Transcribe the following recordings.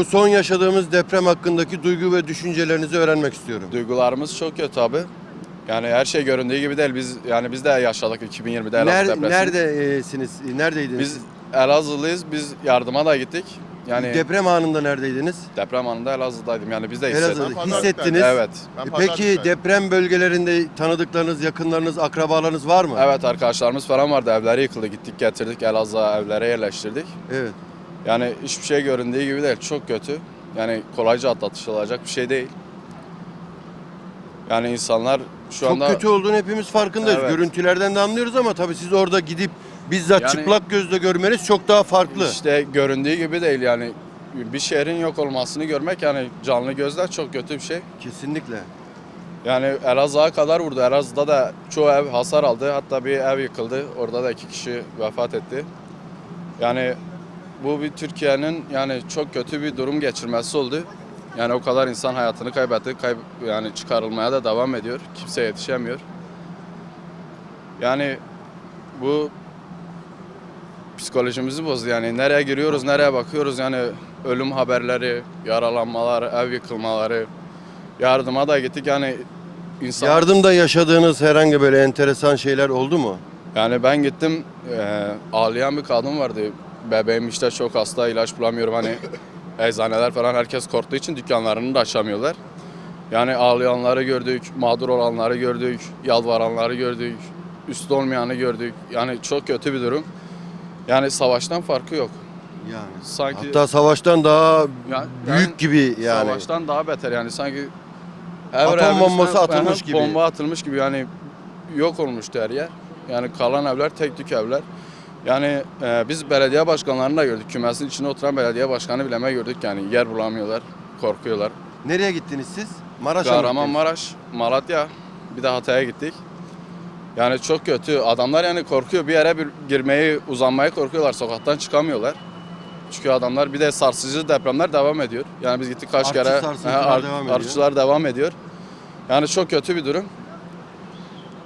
Bu son yaşadığımız deprem hakkındaki duygu ve düşüncelerinizi öğrenmek istiyorum. Duygularımız çok kötü abi. Yani her şey göründüğü gibi değil. Biz yani biz de yaşadık 2020'de Elazığ Ner, depresini. neredesiniz? Neredeydiniz? Biz? Elazığlıyız. Biz yardıma da gittik. Yani deprem anında neredeydiniz? deprem anında Elazığ'daydım. Yani biz de hissettik. Elazığ'da Pazarlık'ta. hissettiniz. Evet. Ben Peki pazartesi- deprem bölgelerinde tanıdıklarınız, yakınlarınız, akrabalarınız var mı? Evet arkadaşlarımız falan vardı. Evleri yıkıldı. Gittik getirdik Elazığ'a evlere yerleştirdik. Evet. Yani hiçbir şey göründüğü gibi değil. Çok kötü. Yani kolayca atlatılacak bir şey değil. Yani insanlar şu Çok anda kötü olduğunu hepimiz farkındayız. Evet. Görüntülerden de anlıyoruz ama tabii siz orada gidip bizzat Yani- çıplak gözle görmeniz çok daha farklı. işte göründüğü gibi değil yani. Bir şehrin yok olmasını görmek yani canlı gözler çok kötü bir şey. Kesinlikle. Yani Elazığ'a kadar vurdu. Elazığ'da da çoğu ev hasar aldı. Hatta bir ev yıkıldı. Orada da iki kişi vefat etti. Yani bu bir Türkiye'nin yani çok kötü bir durum geçirmesi oldu. Yani o kadar insan hayatını kaybetti. Kayb yani çıkarılmaya da devam ediyor. Kimse yetişemiyor. Yani bu psikolojimizi bozdu yani. Nereye giriyoruz, nereye bakıyoruz yani ölüm haberleri, yaralanmalar, ev yıkılmaları. Yardıma da gittik yani insan... Yardımda yaşadığınız herhangi böyle enteresan şeyler oldu mu? Yani ben gittim eee, ağlayan bir kadın vardı. Bebeğim işte çok hasta ilaç bulamıyorum hani eczaneler falan herkes korktuğu için dükkanlarını da açamıyorlar. Yani ağlayanları gördük, mağdur olanları gördük, yalvaranları gördük, üstü olmayanı gördük. Yani çok kötü bir durum. Yani savaştan farkı yok. Yani. Sanki Hatta savaştan daha Ya- büyük yani gibi yani. Savaştan daha beter yani sanki Atom evin bombası atılmış gibi. Bomba atılmış gibi yani yok olmuştu her yer. Yani kalan evler tek tük evler. Yani e, biz belediye başkanlarını da gördük. Kümesin içinde oturan belediye başkanı bileme gördük yani yer bulamıyorlar, korkuyorlar. Nereye gittiniz siz? Maraş'a mı gittiniz? Kahramanmaraş, Malatya, bir de Hatay'a gittik. Yani çok kötü. Adamlar yani korkuyor. Bir yere bir girmeyi, uzanmayı korkuyorlar. Sokaktan çıkamıyorlar. Çünkü adamlar bir de sarsıcı depremler devam ediyor. Yani biz gittik kaç Artçı kere. sarsıntılar devam ediyor. Artçılar devam ediyor. Yani çok kötü bir durum.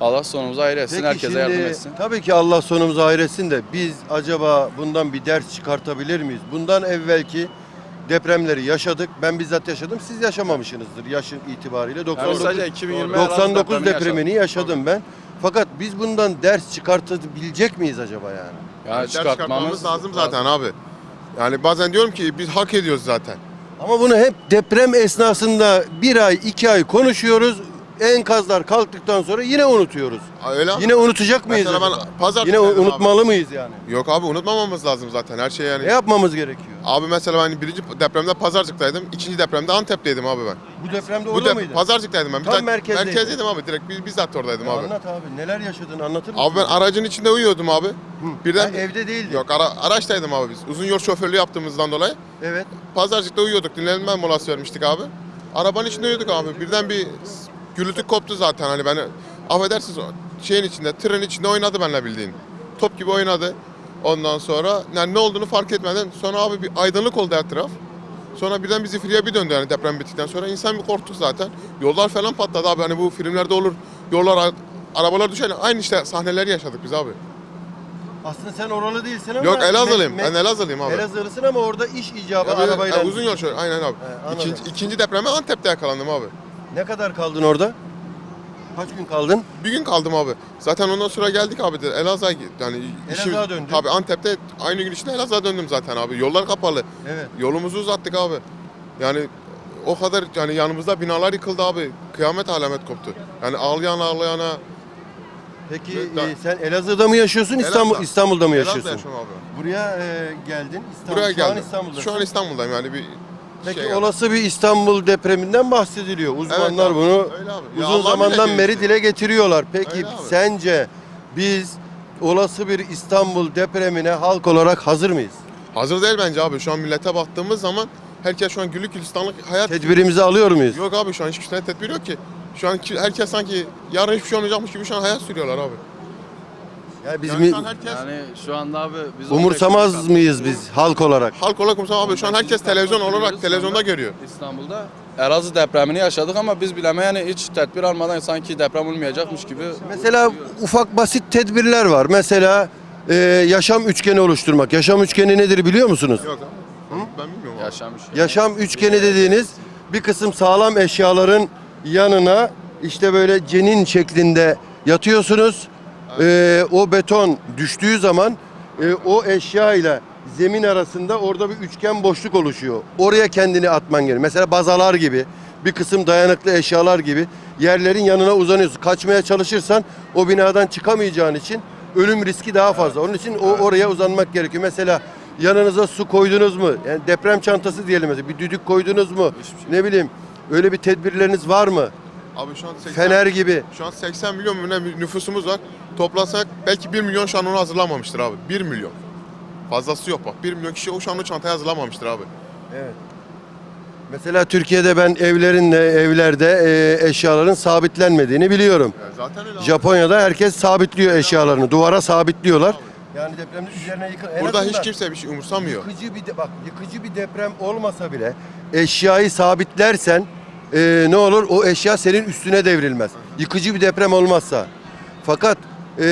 Allah sonumuzu hayır etsin. Peki herkese şimdi yardım etsin. tabii ki Allah sonumuzu hayretsin de biz acaba bundan bir ders çıkartabilir miyiz? Bundan evvelki depremleri yaşadık. Ben bizzat yaşadım. Siz yaşamamışsınızdır yaşın itibariyle. Yani 99, sadece 2020 Elazığ 99 depremini depremini yaşadım ben. Fakat biz bundan ders çıkartabilecek miyiz acaba yani? Yani Ders çıkartmamız çıkartmamız lazım zaten abi. Yani bazen diyorum ki biz hak ediyoruz zaten. Ama bunu hep deprem esnasında bir ay, iki ay konuşuyoruz. Enkazlar kalktıktan sonra yine unutuyoruz. Öyle abi. Yine unutacak mıyız Mesela ben acaba? Yine dedim unutmalı mıyız yani? Abi. Yok abi unutmamamız lazım zaten her şey yani. Ne yapmamız gerekiyor? Abi mesela ben birinci depremde Pazarcık'taydım. ikinci depremde Antep'teydim abi ben. Bu depremde Bu orada dep- mıydı? Pazarcık'taydım ben. Tam Bizzat- merkezdeydin. Merkezdeydim abi direkt biz- bizzat oradaydım Ya abi. Anlat abi neler yaşadın anlatır mısın? Abi ben aracın içinde uyuyordum abi. Birden Ha, evde değildi. Yok ara, araçtaydım abi biz. Uzun yol şoförlüğü yaptığımızdan dolayı. Evet. Pazarcık'ta uyuyorduk. Dinlenme molası vermiştik abi. Arabanın içinde uyuyorduk abi. Birden bir gürültü koptu zaten. Hani ben affedersiniz şeyin içinde, tırın içinde oynadı benimle bildiğin. Top gibi oynadı. Ondan sonra yani ne olduğunu fark etmeden sonra abi bir aydınlık oldu her taraf. Sonra birden bir zifiriye bir döndü yani deprem bittikten sonra. insan bir korktu zaten. Yollar falan patladı abi. Hani bu filmlerde olur. Yollar, arabalar düşer. Aynı işte sahneleri yaşadık biz abi. Aslında sen oralı değilsin ama. Yok Elazığlıyım. Ben Elazığlıyım abi. Elazığlısın ama orada iş icabı Ya, arabayla. ya uzun yol şöyle. Aynen abi. He, anladım. ikinci, ikinci depreme Antep'te yakalandım abi. Ne kadar kaldın orada? Kaç gün kaldın? Bir gün kaldım abi. Zaten ondan sonra geldik abi de Elazığ'a yani Elazığ'a döndün. Tabii Antep'te aynı gün içinde Elazığ'a döndüm zaten abi. Yollar kapalı. Evet. Yolumuzu uzattık abi. Yani o kadar yani yanımızda binalar yıkıldı abi. Kıyamet alamet koptu. Yani ağlayan ağlayana Peki daha- e, sen Elazığ'da mı yaşıyorsun İstanbul Elazığ. İstanbul'da mı Elazığ'da yaşıyorsun? yaşıyorum abi. Buraya e, geldin. İstanbul, Buraya şu an geldim. İstanbul'dasın. Şu an İstanbul'dayım yani bir Peki şey olası bir İstanbul depreminden bahsediliyor. Uzmanlar abi, bunu uzun zamandan beri dile getiriyorlar. Peki sence biz olası bir İstanbul depremine halk olarak hazır mıyız? Hazır değil bence abi. Şu an millete baktığımız zaman herkes şu an güllük gülistanlık hayat Tedbirimizi alıyor muyuz? Yok abi şu an hiçbir tane tedbir yok ki. Şu an herkes sanki yarın hiçbir şey olmayacakmış gibi şu an hayat sürüyorlar abi. Ya biz Yani mi şu an herkes Yani şu anda abi biz umursamaz 15 mıyız biz halk olarak? halk olarak kumsal abi şu an herkes televizyon olarak televizyonda görüyor. İstanbul'da Elazığ depremini yaşadık ama biz bileme yani hiç tedbir almadan sanki deprem olmayacakmış gibi. Mesela ufak basit tedbirler var. Mesela e, yaşam üçgeni oluşturmak. Yaşam üçgeni nedir biliyor musunuz? Yok abi. Ben bilmiyorum abi. Yaşam üçgeni. Yaşam üçgeni dediğiniz bir kısım sağlam eşyaların yanına işte böyle cenin şeklinde yatıyorsunuz. Ee, o beton düştüğü zaman e, o eşya ile zemin arasında orada bir üçgen boşluk oluşuyor. Oraya kendini atman gerekiyor. Mesela bazalar gibi, bir kısım dayanıklı eşyalar gibi yerlerin yanına uzanıyorsun. Kaçmaya çalışırsan o binadan çıkamayacağın için ölüm riski daha fazla. Onun için o oraya uzanmak gerekiyor. Mesela yanınıza su koydunuz mu? Yani deprem çantası diyelim mesela. Bir düdük koydunuz mu? Ne bileyim öyle bir tedbirleriniz var mı? Abi şu an 80, Fener gibi. Şu an 80 milyon mu ne nüfusumuz var. Toplasak belki 1 milyon şu an onu hazırlamamıştır abi. 1 milyon. Fazlası yok bak. 1 milyon kişi o şu an o çantayı hazırlamamıştır abi. Evet. Mesela Türkiye'de ben evlerinde, evlerde e, eşyaların sabitlenmediğini biliyorum. Yani zaten öyle abi. Japonya'da herkes sabitliyor eşyalarını. Duvara sabitliyorlar. Yani depremde üzerine yıkıl. en Burada hiç azından kimse bir şey umursamıyor. Yıkıcı bir de, bak yıkıcı bir deprem olmasa bile eşyayı sabitlersen e, ne olur o eşya senin üstüne devrilmez. Yıkıcı bir deprem olmazsa. Fakat e,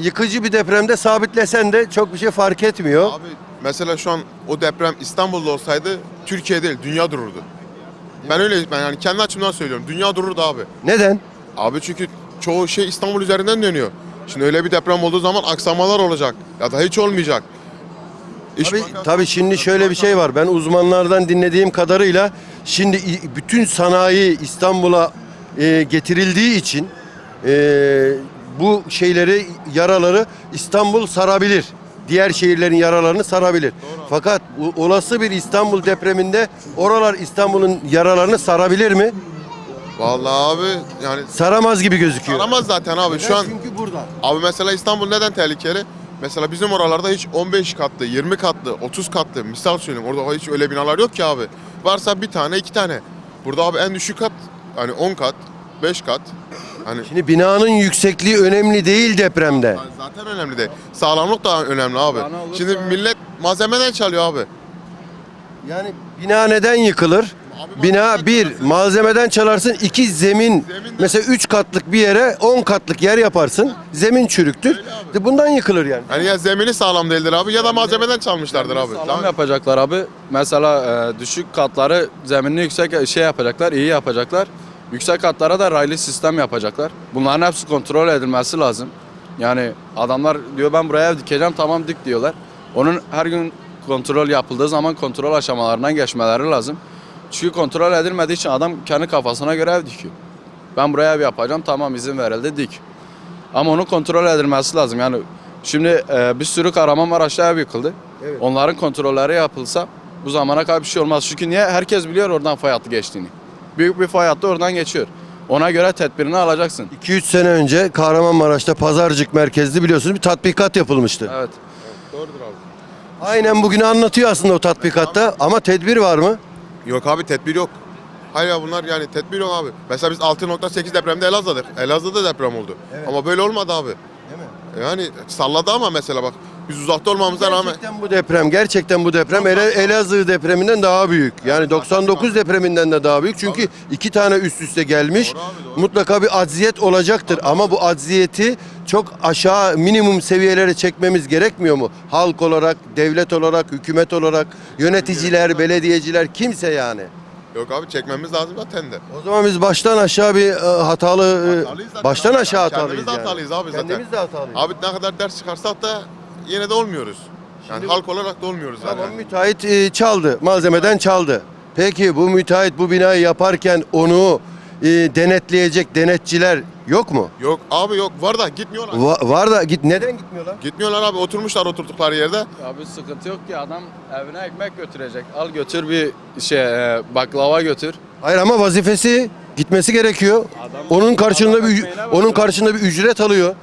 yıkıcı bir depremde sabitlesen de çok bir şey fark etmiyor. Abi mesela şu an o deprem İstanbul'da olsaydı Türkiye değil dünya dururdu. Ben öyle ben yani kendi açımdan söylüyorum. Dünya dururdu abi. Neden? Abi çünkü çoğu şey İstanbul üzerinden dönüyor. Şimdi öyle bir deprem olduğu zaman aksamalar olacak ya da hiç olmayacak. İş Tabii, tabii şimdi şöyle bir şey var. Ben uzmanlardan dinlediğim kadarıyla şimdi i- bütün sanayi İstanbul'a e, getirildiği için e, bu şeyleri yaraları İstanbul sarabilir. Diğer şehirlerin yaralarını sarabilir. Fakat bu olası bir İstanbul depreminde oralar İstanbul'un yaralarını sarabilir mi? Vallahi abi yani Saramaz gibi gözüküyor. aramaz zaten abi şu an. çünkü burada. Abi mesela İstanbul neden tehlikeli? Mesela bizim oralarda hiç 15 katlı, 20 katlı, 30 katlı misal söyleyeyim orada hiç öyle binalar yok ki abi. Varsa bir tane, iki tane. Burada abi en düşük kat hani 10 kat, 5 kat. Hani Şimdi binanın yüksekliği önemli değil depremde. Zaten önemli değil. Sağlamlık da önemli abi. Bana olursa- Şimdi millet malzemeden çalıyor abi. Yani bina neden yıkılır? Bina bir, malzemeden çalarsın. iki zemin, mesela üç katlık bir yere on katlık yer yaparsın. Zemin çürüktür. De Bundan yıkılır yani. Hani ya zemini sağlam değildir abi ya da malzemeden çalmışlardır abi. Sağlam Tamam. yapacaklar abi. Mesela e, düşük katları zeminini yüksek şey yapacaklar, iyi yapacaklar. Yüksek katlara da raylı sistem yapacaklar. Bunların hepsi kontrol edilmesi lazım. Yani adamlar diyor ben buraya ev dikeceğim tamam dik diyorlar. Onun her gün kontrol yapıldığı zaman kontrol aşamalarından geçmeleri lazım. Çünkü kontrol edilmediği için adam kendi kafasına göre ev dikiyor. Ben buraya ev yapacağım tamam izin verildi dik. Ama onun kontrol edilmesi lazım. Yani şimdi e, bir sürü Kahramanmaraş'ta ev yıkıldı. Evet. Onların kontrolleri yapılsa bu zamana kadar bir şey olmaz. Çünkü niye? Herkes biliyor oradan fay hattı geçtiğini. Büyük bir fay hattı oradan geçiyor. Ona göre tedbirini alacaksın. 2-3 sene önce Kahramanmaraş'ta Pazarcık merkezli biliyorsunuz bir tatbikat yapılmıştı. Evet. Doğrudur abi. Aynen bugünü anlatıyor aslında o tatbikatta ama tedbir var mı? Yok abi tedbir yok. Hayır ya bunlar yani tedbir yok abi. Mesela biz 6.8 depremde Elazığ'dadık. Elazığ'da deprem oldu. Evet. Ama böyle olmadı abi. Değil mi? Yani salladı ama mesela bak biz uzakta olmamıza rağmen Gerçekten bu deprem, gerçekten bu deprem Ele- Elazığ depreminden daha büyük. Yani 99 depreminden de daha büyük. Çünkü iki tane üst üste gelmiş. Doğru abi, doğru. Mutlaka bir acziyet olacaktır. Ama bu acziyeti çok aşağı minimum seviyelere çekmemiz gerekmiyor mu? Halk olarak, devlet olarak, hükümet olarak, yöneticiler, belediyeciler kimse yani. yok abi çekmemiz lazım zaten de. O zaman biz baştan aşağı bir e, hatalı, e, Hatalıyız zaten baştan abi. aşağı Kendimiz hatalıyız de yani. hatalıyız abi zaten. Kendimiz de hatalıyız. Abi ne kadar ders çıkarsak da yine de olmuyoruz. Yani Şimdi- halk olarak da olmuyoruz zaten. Tamam müteahhit e, çaldı, malzemeden çaldı. Peki bu müteahhit bu binayı yaparken onu e, denetleyecek denetçiler yok mu? Yok abi yok var da gitmiyorlar. Va- var da git neden gitmiyorlar? Gitmiyorlar abi oturmuşlar oturdukları yerde. Abi sıkıntı yok ki adam evine ekmek götürecek. Al götür bir şey e, baklava götür. Hayır ama vazifesi gitmesi gerekiyor. Adam- onun karşılığında adam bir ekmeğine onun karşılığında bir ücret alıyor.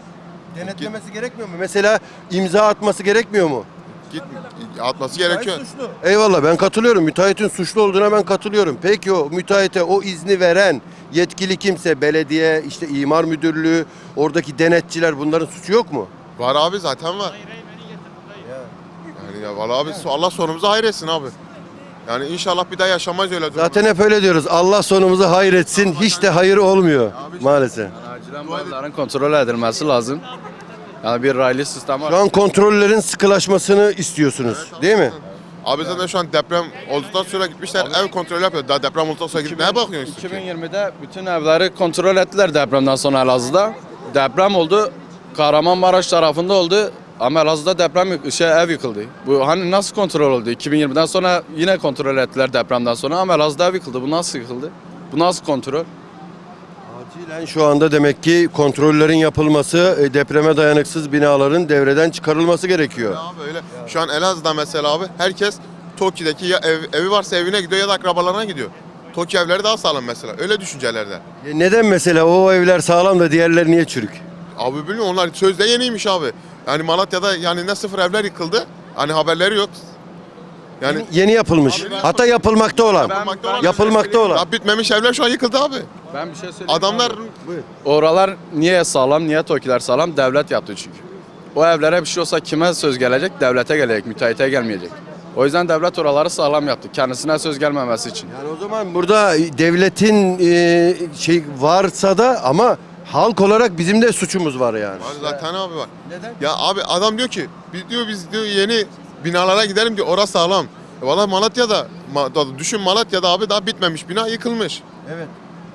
Denetlemesi gerekmiyor mu? Mesela imza atması gerekmiyor mu? Git atması gerekiyor. Müteahhit suçlu. Eyvallah ben katılıyorum. Müteahhitin suçlu olduğuna ben katılıyorum. Peki o müteahhite o izni veren yetkili kimse belediye, işte imar müdürlüğü, oradaki denetçiler bunların suçu yok mu? Var abi zaten var. Yani ya vallahi abi Allah sonumuzu hayretsin abi. Yani inşallah bir daha yaşamayız öyle durumlar. Zaten hep öyle diyoruz. Allah sonumuzu hayretsin. Hiç de hayır olmuyor maalesef. Acilen bu evlerin kontrol edilmesi lazım. Yani bir raylı sistem var. Şu an kontrollerin sıkılaşmasını istiyorsunuz, değil mi? Abi zaten şu an deprem olduktan sonra gitmişler ev kontrolü yapıyor. Daha deprem olduktan sonra gidip neye bakıyorsun? ki? 2020'de bütün evleri kontrol ettiler depremden sonra Elazığ'da. Deprem oldu. Kahramanmaraş tarafında oldu. Ama Elazığ'da deprem yık- şey, ev yıkıldı. Bu hani nasıl kontrol oldu? 2020'den sonra yine kontrol ettiler depremden sonra ama Elazığ'da ev yıkıldı. Bu nasıl yıkıldı? Bu nasıl kontrol? Acilen şu anda demek ki kontrollerin yapılması, e, depreme dayanıksız binaların devreden çıkarılması gerekiyor. Ya Abi öyle. Şu an Elazığ'da mesela abi herkes TOKİ'deki ya ev, evi varsa evine gidiyor ya da akrabalarına gidiyor. TOKİ evleri daha sağlam mesela. Öyle düşüncelerde. E, Neden mesela o evler sağlam da diğerleri niye çürük? Abi bilmiyorum onlar sözde yeniymiş abi. Yani Malatya'da yani ne sıfır evler yıkıldı. Hani haberleri yok. Yani Yeni, yeni yapılmış. Abi ben- Hatta yapılmakta olan. Yapılmakta olan- Yapılmakta olan. Daha bitmemiş evler şu an yıkıldı abi. Ben bir şey söyleyeyim. Adamlar Oralar niye sağlam, niye TOKİ'ler sağlam? Devlet yaptı çünkü. O evlere bir şey olsa kime söz gelecek? Devlete gelecek, müteahhite gelmeyecek. O yüzden devlet oraları sağlam yaptı. Kendisine söz gelmemesi için. Yani o zaman burada devletin e, şey varsa da ama halk olarak bizim de suçumuz var yani. Var zaten abi var. Neden? Ya abi adam diyor ki biz diyor biz diyor yeni binalara gidelim diyor orası sağlam. E Valla Malatya'da Ma- da- düşün Malatya'da abi daha bitmemiş bina yıkılmış. Evet.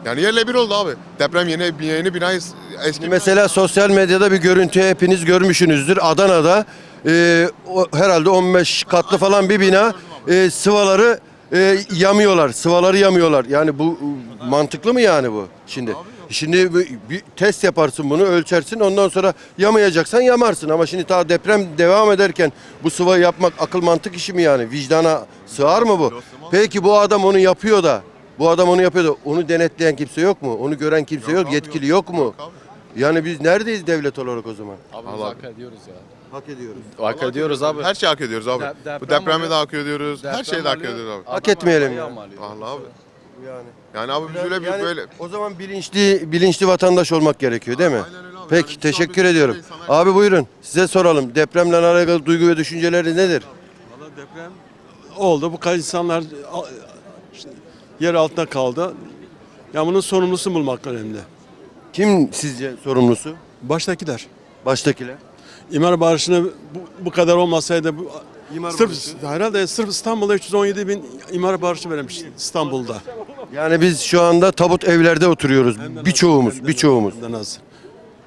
Yani yerle bir oldu abi. Deprem yeni yeni binayı eski Mesela sosyal medyada bir görüntü hepiniz görmüşsünüzdür. Adana'da e, o, herhalde 15 katlı falan bir bina e, sıvaları e, yamıyorlar. Sıvaları yamıyorlar. Yani bu e, mantıklı mı yani bu şimdi? Şimdi bir, bir test yaparsın bunu ölçersin ondan sonra yamayacaksan yamarsın ama şimdi ta deprem devam ederken bu sıvayı yapmak akıl mantık işi mi yani? Vicdana sığar mı bu? Peki bu adam onu yapıyor da bu adam onu yapıyor da onu denetleyen kimse yok mu? Onu gören kimse yok, abi, yetkili yok. yok mu? Yok abi. Yani biz neredeyiz devlet olarak o zaman? Abi Allah hak ediyoruz ya. Hak ediyoruz. Hak ediyoruz abi. Her şeyi hak ediyoruz abi. De- Bu deprem depremi oluyor. de hak ediyoruz. Her Deprem şeyi de hak ediyoruz abi. Hak etmeyelim ya. Allah abi. Yani, Yani abi biz böyle bir yani böyle o zaman bilinçli bilinçli vatandaş olmak gerekiyor değil mi? Aynen öyle abi. Peki Yani teşekkür ediyorum. Abi buyurun size soralım. Depremle alakalı duygu ve düşünceleri nedir? Valla deprem oldu. Bu kadar insanlar yer altında kaldı. Ya bunun sorumlusu bulmak önemli. Kim sizce sorumlusu? Baştakiler. Baştakiler. İmar barışını bu, bu kadar olmasaydı bu, İmar sırf barışı. herhalde sırf İstanbul'da 317 bin imar barışı verilmiş İstanbul'da. Yani biz şu anda tabut evlerde oturuyoruz. Birçoğumuz, birçoğumuz.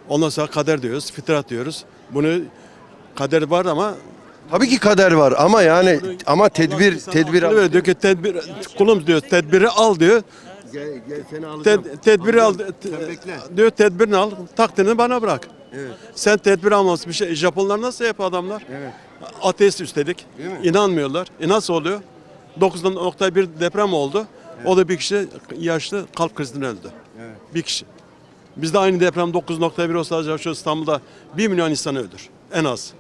Ondan sonra kader diyoruz, fitrat diyoruz. Bunu kader var ama Tabii ki kader var ama yani ama tedbir tedbir Aklını veriyor, diyor ki tedbir kulum diyor tedbiri al diyor. Gel, gel seni Ted- tedbiri al diyor tedbirini al takdirini bana bırak. Evet. Sen tedbir almasın bir şey. Japonlar nasıl yapıyor adamlar? Evet. Ateist üstelik. Değil mi? İnanmıyorlar. E nasıl oluyor? 9.1 deprem oldu. O da bir kişi yaşlı kalp krizinden öldü. Evet. Bir kişi. Bizde aynı deprem 9.1 olsa acaba şu İstanbul'da 1 milyon insan öldür. En az.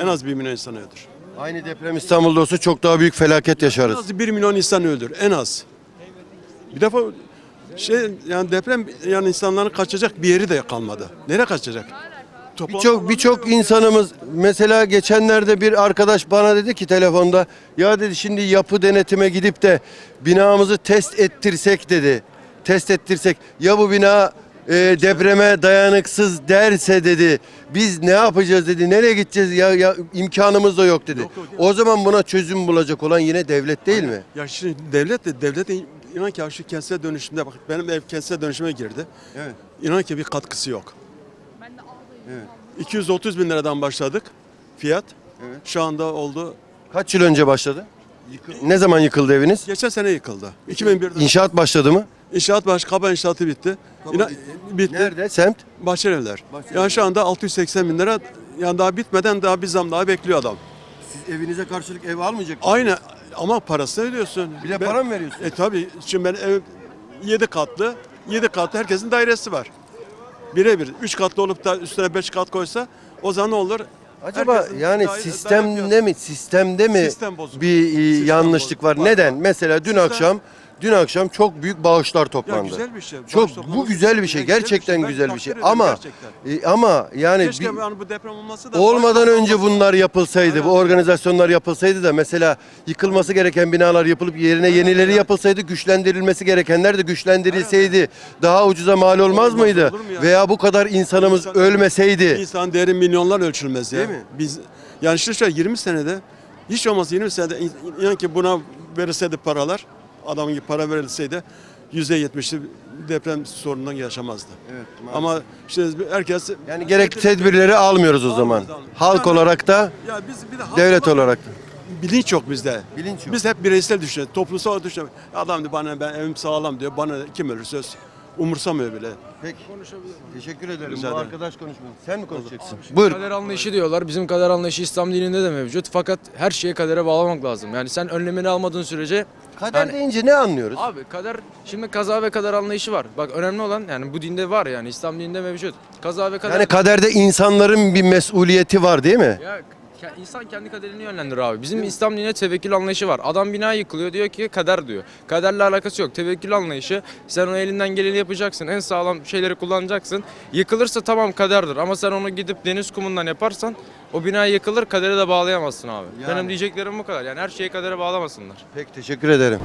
En az 1 milyon insan öldür. Aynı deprem İstanbul'da olsa çok daha büyük felaket En yaşarız. az 1 milyon insan öldür. En az. Bir defa şey yani deprem yani insanların kaçacak bir yeri de kalmadı. Nereye kaçacak? Birçok birçok insanımız mesela geçenlerde bir arkadaş bana dedi ki telefonda ya dedi şimdi yapı denetime gidip de binamızı test ettirsek dedi. Test ettirsek ya bu bina e, depreme dayanıksız derse dedi. Biz ne yapacağız dedi. Nereye gideceğiz ya, ya imkanımız da yok dedi. Yok, yok, yok. O zaman buna çözüm bulacak olan yine devlet değil mi? Ya şimdi devlet de devlet de inan ki şu kentsel dönüşümde bak benim ev kentsel dönüşüme girdi. Evet. İnan ki bir katkısı yok. Evet. 230 bin liradan başladık fiyat. Evet. Şu anda oldu. Kaç yıl önce başladı? Ne zaman yıkıldı eviniz? Geçen sene yıkıldı. 2001'de İnşaat başladı mı? inşaat baş kaba inşaatı bitti. İnan, bitti. Nerede? Semt? Bahçelievler. Bahçelievler. Yani şu anda 680 bin lira yani daha bitmeden daha bir zam daha bekliyor adam. Siz evinize karşılık ev almayacak mısınız? Aynı ama parasını ödüyorsun. Bir de Ben- para mı veriyorsun? E tabi şimdi ben ev 7 katlı, 7 katlı herkesin dairesi var. Birebir 3 katlı olup da üstüne 5 kat koysa o zaman ne olur? Acaba Herkesin yani daire- sistemde daire- mi sistemde mi Sistem bozuk. bir e, Sistem yanlışlık var? bozuk. Var, Neden? var. Mesela dün Sistem- akşam dün akşam çok büyük bağışlar Ya toplandı. güzel bir şey. Çok Bağış bu toplaması güzel bir şey. Ya güzel bir Gerçekten şey. Güzel bir şey. ediyorum Ama gerçekten. e, ama yani Keşke bir- yani bu deprem olması da olmadan önce toplaması- bunlar yapılsaydı, bu Aynen. organizasyonlar yapılsaydı da mesela yıkılması gereken binalar yapılıp yerine yenileri yapılsaydı, güçlendirilmesi gerekenler de güçlendirilseydi daha ucuza mal olmaz Olmaz, mıydı? olur mu ya? Veya bu kadar insanımız İnsan- ölmeseydi. İnsan değeri milyonlar ölçülmez ya. Değil mi? Biz yani şu şu 20 senede Hiç olmazsa 20 senede in- inan ki buna verilseydi paralar, adam gibi para verilseydi %70'li deprem sorunundan yaşamazdı. Evet, Ama işte herkes Yani gerekli tedbirleri almıyoruz o zaman. Halk olarak da ya biz bir de halk devlet olarak olarak da. bilinç yok bizde. Bilinç yok. Biz hep bireysel düşünüyoruz. Toplumsal düşünüyoruz. Adam diyor bana ben evim sağlam diyor. Bana kim ölürse ölsün. Umursamıyor bile. Peki. Teşekkür ederim. Rica Bu ederim. arkadaş konuşmuyor. Sen mi konuşacaksın? Buyur. Kader anlayışı diyorlar. Bizim kader anlayışı İslam dininde de mevcut. Fakat her şeyi kadere bağlamak lazım. Yani sen önlemini almadığın sürece Kader Yani- deyince ne anlıyoruz? abi kader şimdi kaza ve kader anlayışı var. Bak önemli olan yani bu dinde var yani İslam dininde mevcut. Kaza ve kader Yani kaderde insanların bir mesuliyeti var değil mi? ya insan kendi kaderini yönlendirir abi. Bizim İslam dininde tevekkül anlayışı var. Adam bina yıkılıyor diyor ki kader diyor. Kaderle alakası yok. Tevekkül anlayışı sen o elinden geleni yapacaksın. En sağlam şeyleri kullanacaksın. Yıkılırsa tamam kaderdir ama sen onu gidip deniz kumundan yaparsan o bina yıkılır kadere de bağlayamazsın abi. Yani. Benim diyeceklerim bu kadar. Yani her şeyi kadere bağlamasınlar. Peki teşekkür ederim.